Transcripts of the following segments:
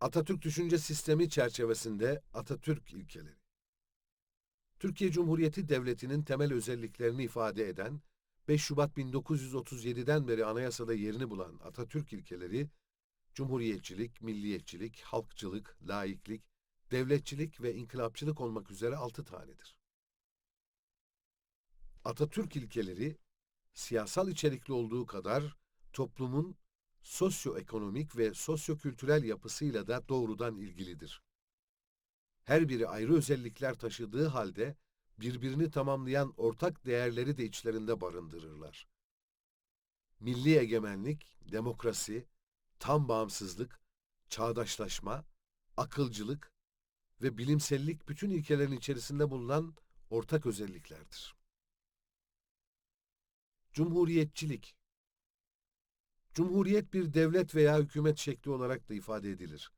Atatürk düşünce sistemi çerçevesinde Atatürk ilkeleri. Türkiye Cumhuriyeti Devleti'nin temel özelliklerini ifade eden 5 Şubat 1937'den beri anayasada yerini bulan Atatürk ilkeleri, cumhuriyetçilik, milliyetçilik, halkçılık, laiklik, devletçilik ve inkılapçılık olmak üzere altı tanedir. Atatürk ilkeleri, siyasal içerikli olduğu kadar toplumun sosyoekonomik ve sosyokültürel yapısıyla da doğrudan ilgilidir. Her biri ayrı özellikler taşıdığı halde birbirini tamamlayan ortak değerleri de içlerinde barındırırlar. Milli egemenlik, demokrasi, tam bağımsızlık, çağdaşlaşma, akılcılık ve bilimsellik bütün ilkelerin içerisinde bulunan ortak özelliklerdir. Cumhuriyetçilik Cumhuriyet bir devlet veya hükümet şekli olarak da ifade edilir.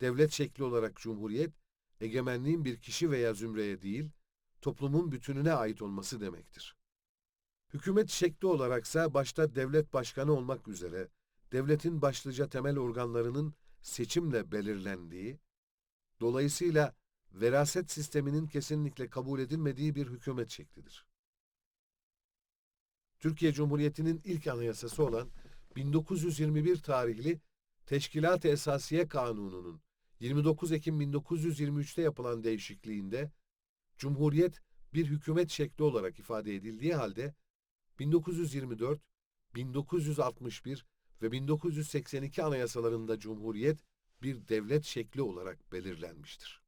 Devlet şekli olarak cumhuriyet, egemenliğin bir kişi veya zümreye değil, toplumun bütününe ait olması demektir. Hükümet şekli olaraksa başta devlet başkanı olmak üzere, devletin başlıca temel organlarının seçimle belirlendiği, dolayısıyla veraset sisteminin kesinlikle kabul edilmediği bir hükümet şeklidir. Türkiye Cumhuriyeti'nin ilk anayasası olan 1921 tarihli Teşkilat-ı Esasiye Kanunu'nun 29 Ekim 1923'te yapılan değişikliğinde Cumhuriyet bir hükümet şekli olarak ifade edildiği halde 1924, 1961 ve 1982 anayasalarında Cumhuriyet bir devlet şekli olarak belirlenmiştir.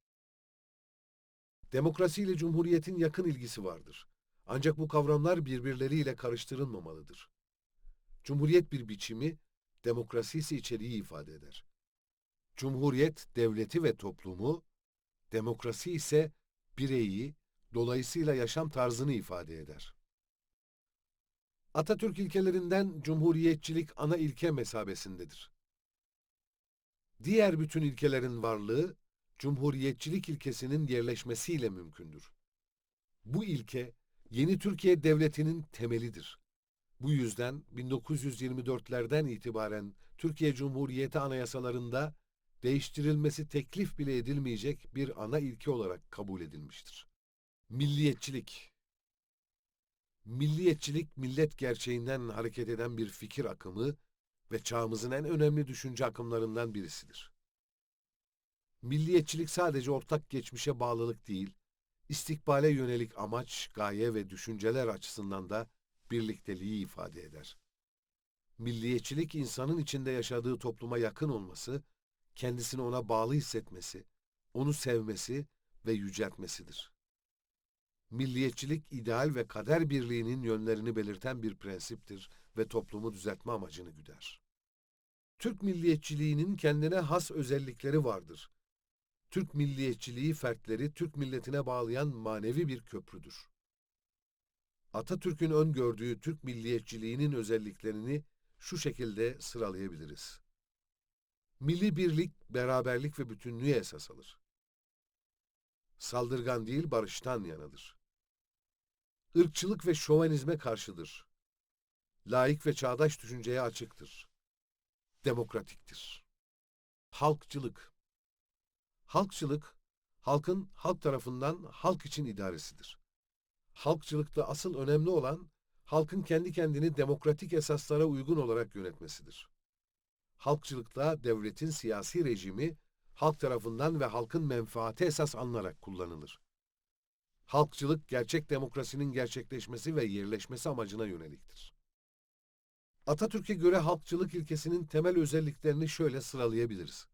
Demokrasi ile Cumhuriyet'in yakın ilgisi vardır. Ancak bu kavramlar birbirleriyle karıştırılmamalıdır. Cumhuriyet bir biçimi, demokrasi ise içeriği ifade eder. Cumhuriyet devleti ve toplumu, demokrasi ise bireyi, dolayısıyla yaşam tarzını ifade eder. Atatürk ilkelerinden cumhuriyetçilik ana ilke mesabesindedir. Diğer bütün ilkelerin varlığı, cumhuriyetçilik ilkesinin yerleşmesiyle mümkündür. Bu ilke, yeni Türkiye Devleti'nin temelidir. Bu yüzden 1924'lerden itibaren Türkiye Cumhuriyeti anayasalarında değiştirilmesi teklif bile edilmeyecek bir ana ilke olarak kabul edilmiştir. Milliyetçilik Milliyetçilik, millet gerçeğinden hareket eden bir fikir akımı ve çağımızın en önemli düşünce akımlarından birisidir. Milliyetçilik sadece ortak geçmişe bağlılık değil, istikbale yönelik amaç, gaye ve düşünceler açısından da birlikteliği ifade eder. Milliyetçilik insanın içinde yaşadığı topluma yakın olması, kendisini ona bağlı hissetmesi, onu sevmesi ve yüceltmesidir. Milliyetçilik ideal ve kader birliğinin yönlerini belirten bir prensiptir ve toplumu düzeltme amacını güder. Türk milliyetçiliğinin kendine has özellikleri vardır. Türk milliyetçiliği fertleri Türk milletine bağlayan manevi bir köprüdür. Atatürk'ün öngördüğü Türk milliyetçiliğinin özelliklerini şu şekilde sıralayabiliriz. Milli birlik, beraberlik ve bütünlüğü esas alır. Saldırgan değil, barıştan yanadır. Irkçılık ve şovenizme karşıdır. Laik ve çağdaş düşünceye açıktır. Demokratiktir. Halkçılık Halkçılık, halkın halk tarafından halk için idaresidir. Halkçılıkta asıl önemli olan, halkın kendi kendini demokratik esaslara uygun olarak yönetmesidir. Halkçılıkta devletin siyasi rejimi, halk tarafından ve halkın menfaati esas alınarak kullanılır. Halkçılık, gerçek demokrasinin gerçekleşmesi ve yerleşmesi amacına yöneliktir. Atatürk'e göre halkçılık ilkesinin temel özelliklerini şöyle sıralayabiliriz.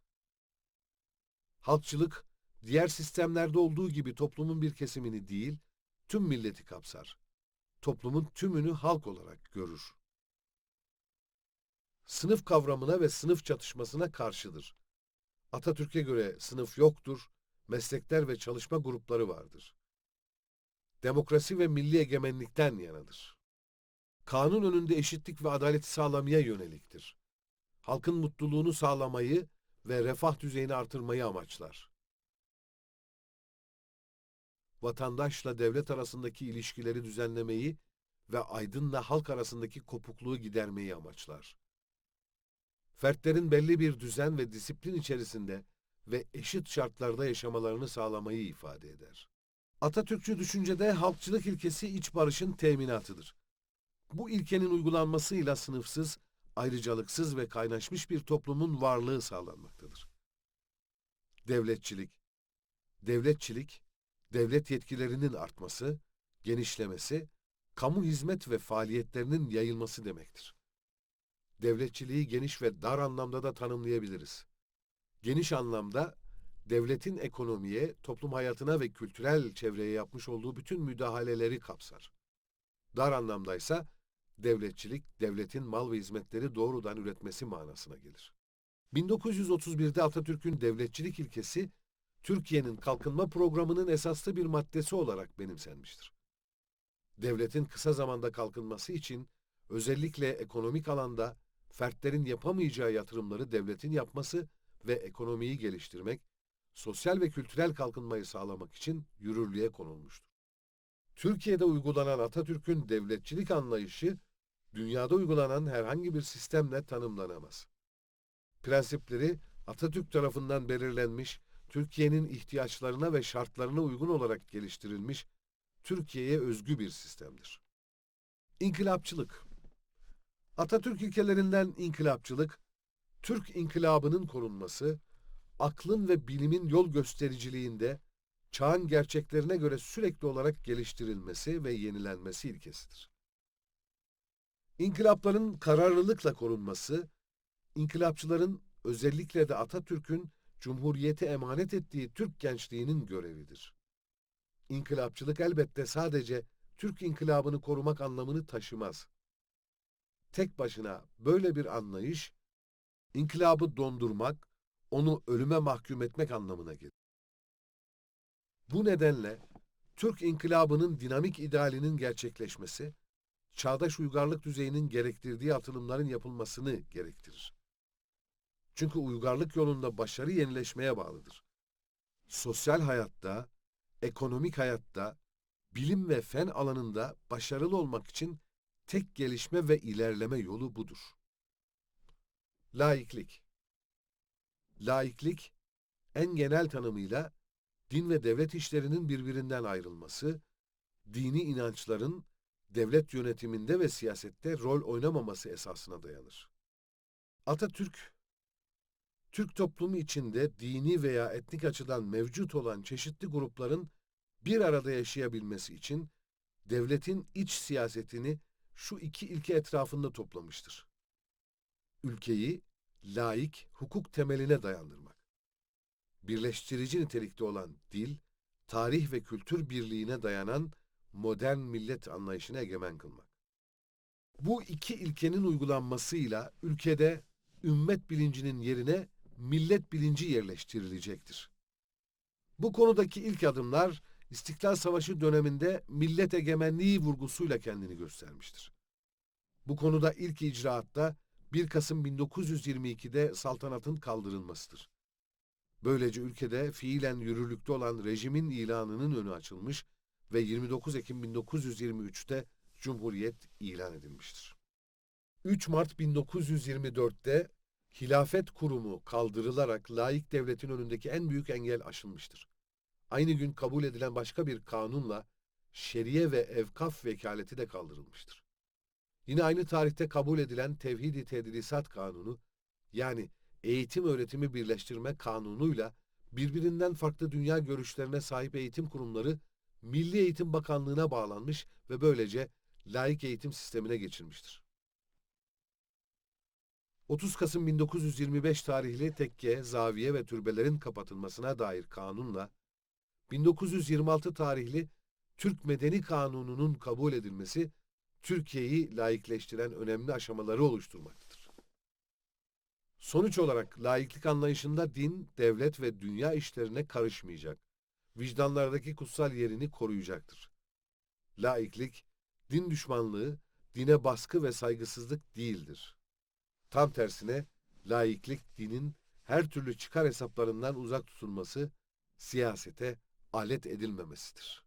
Halkçılık, diğer sistemlerde olduğu gibi toplumun bir kesimini değil, tüm milleti kapsar. Toplumun tümünü halk olarak görür. Sınıf kavramına ve sınıf çatışmasına karşıdır. Atatürk'e göre sınıf yoktur, meslekler ve çalışma grupları vardır. Demokrasi ve milli egemenlikten yanadır. Kanun önünde eşitlik ve adaleti sağlamaya yöneliktir. Halkın mutluluğunu sağlamayı ve refah düzeyini artırmayı amaçlar. Vatandaşla devlet arasındaki ilişkileri düzenlemeyi ve aydınla halk arasındaki kopukluğu gidermeyi amaçlar. fertlerin belli bir düzen ve disiplin içerisinde ve eşit şartlarda yaşamalarını sağlamayı ifade eder. Atatürkçü düşüncede halkçılık ilkesi iç barışın teminatıdır. Bu ilkenin uygulanmasıyla sınıfsız, ayrıcalıksız ve kaynaşmış bir toplumun varlığı sağlanmaktadır. Devletçilik Devletçilik, devlet yetkilerinin artması, genişlemesi, kamu hizmet ve faaliyetlerinin yayılması demektir. Devletçiliği geniş ve dar anlamda da tanımlayabiliriz. Geniş anlamda devletin ekonomiye, toplum hayatına ve kültürel çevreye yapmış olduğu bütün müdahaleleri kapsar. Dar anlamda ise devletçilik, devletin mal ve hizmetleri doğrudan üretmesi manasına gelir. 1931'de Atatürk'ün devletçilik ilkesi, Türkiye'nin kalkınma programının esaslı bir maddesi olarak benimsenmiştir. Devletin kısa zamanda kalkınması için özellikle ekonomik alanda fertlerin yapamayacağı yatırımları devletin yapması ve ekonomiyi geliştirmek, sosyal ve kültürel kalkınmayı sağlamak için yürürlüğe konulmuştur. Türkiye'de uygulanan Atatürk'ün devletçilik anlayışı, dünyada uygulanan herhangi bir sistemle tanımlanamaz. Prensipleri Atatürk tarafından belirlenmiş, Türkiye'nin ihtiyaçlarına ve şartlarına uygun olarak geliştirilmiş, Türkiye'ye özgü bir sistemdir. İnkılapçılık Atatürk ilkelerinden inkılapçılık, Türk inkılabının korunması, aklın ve bilimin yol göstericiliğinde çağın gerçeklerine göre sürekli olarak geliştirilmesi ve yenilenmesi ilkesidir. İnkılapların kararlılıkla korunması, inkılapçıların özellikle de Atatürk'ün Cumhuriyete emanet ettiği Türk gençliğinin görevidir. İnkılapçılık elbette sadece Türk inkılabını korumak anlamını taşımaz. Tek başına böyle bir anlayış, inkılabı dondurmak, onu ölüme mahkum etmek anlamına gelir. Bu nedenle Türk inkılabının dinamik idealinin gerçekleşmesi, çağdaş uygarlık düzeyinin gerektirdiği atılımların yapılmasını gerektirir. Çünkü uygarlık yolunda başarı yenileşmeye bağlıdır. Sosyal hayatta, ekonomik hayatta, bilim ve fen alanında başarılı olmak için tek gelişme ve ilerleme yolu budur. Laiklik Laiklik, en genel tanımıyla din ve devlet işlerinin birbirinden ayrılması, dini inançların devlet yönetiminde ve siyasette rol oynamaması esasına dayanır. Atatürk, Türk toplumu içinde dini veya etnik açıdan mevcut olan çeşitli grupların bir arada yaşayabilmesi için devletin iç siyasetini şu iki ilke etrafında toplamıştır. Ülkeyi laik hukuk temeline dayandırmak. Birleştirici nitelikte olan dil, tarih ve kültür birliğine dayanan modern millet anlayışına egemen kılmak. Bu iki ilkenin uygulanmasıyla ülkede ümmet bilincinin yerine millet bilinci yerleştirilecektir. Bu konudaki ilk adımlar İstiklal Savaşı döneminde millet egemenliği vurgusuyla kendini göstermiştir. Bu konuda ilk icraatta 1 Kasım 1922'de saltanatın kaldırılmasıdır. Böylece ülkede fiilen yürürlükte olan rejimin ilanının önü açılmış ve 29 Ekim 1923'te Cumhuriyet ilan edilmiştir. 3 Mart 1924'te hilafet kurumu kaldırılarak laik devletin önündeki en büyük engel aşılmıştır. Aynı gün kabul edilen başka bir kanunla şeriye ve evkaf vekaleti de kaldırılmıştır. Yine aynı tarihte kabul edilen Tevhid-i Tedrisat Kanunu, yani eğitim öğretimi birleştirme kanunuyla birbirinden farklı dünya görüşlerine sahip eğitim kurumları Milli Eğitim Bakanlığı'na bağlanmış ve böylece laik eğitim sistemine geçilmiştir. 30 Kasım 1925 tarihli tekke, zaviye ve türbelerin kapatılmasına dair kanunla 1926 tarihli Türk Medeni Kanunu'nun kabul edilmesi Türkiye'yi laikleştiren önemli aşamaları oluşturmaktadır. Sonuç olarak laiklik anlayışında din, devlet ve dünya işlerine karışmayacak, vicdanlardaki kutsal yerini koruyacaktır. Laiklik, din düşmanlığı, dine baskı ve saygısızlık değildir. Tam tersine laiklik dinin her türlü çıkar hesaplarından uzak tutulması, siyasete alet edilmemesidir.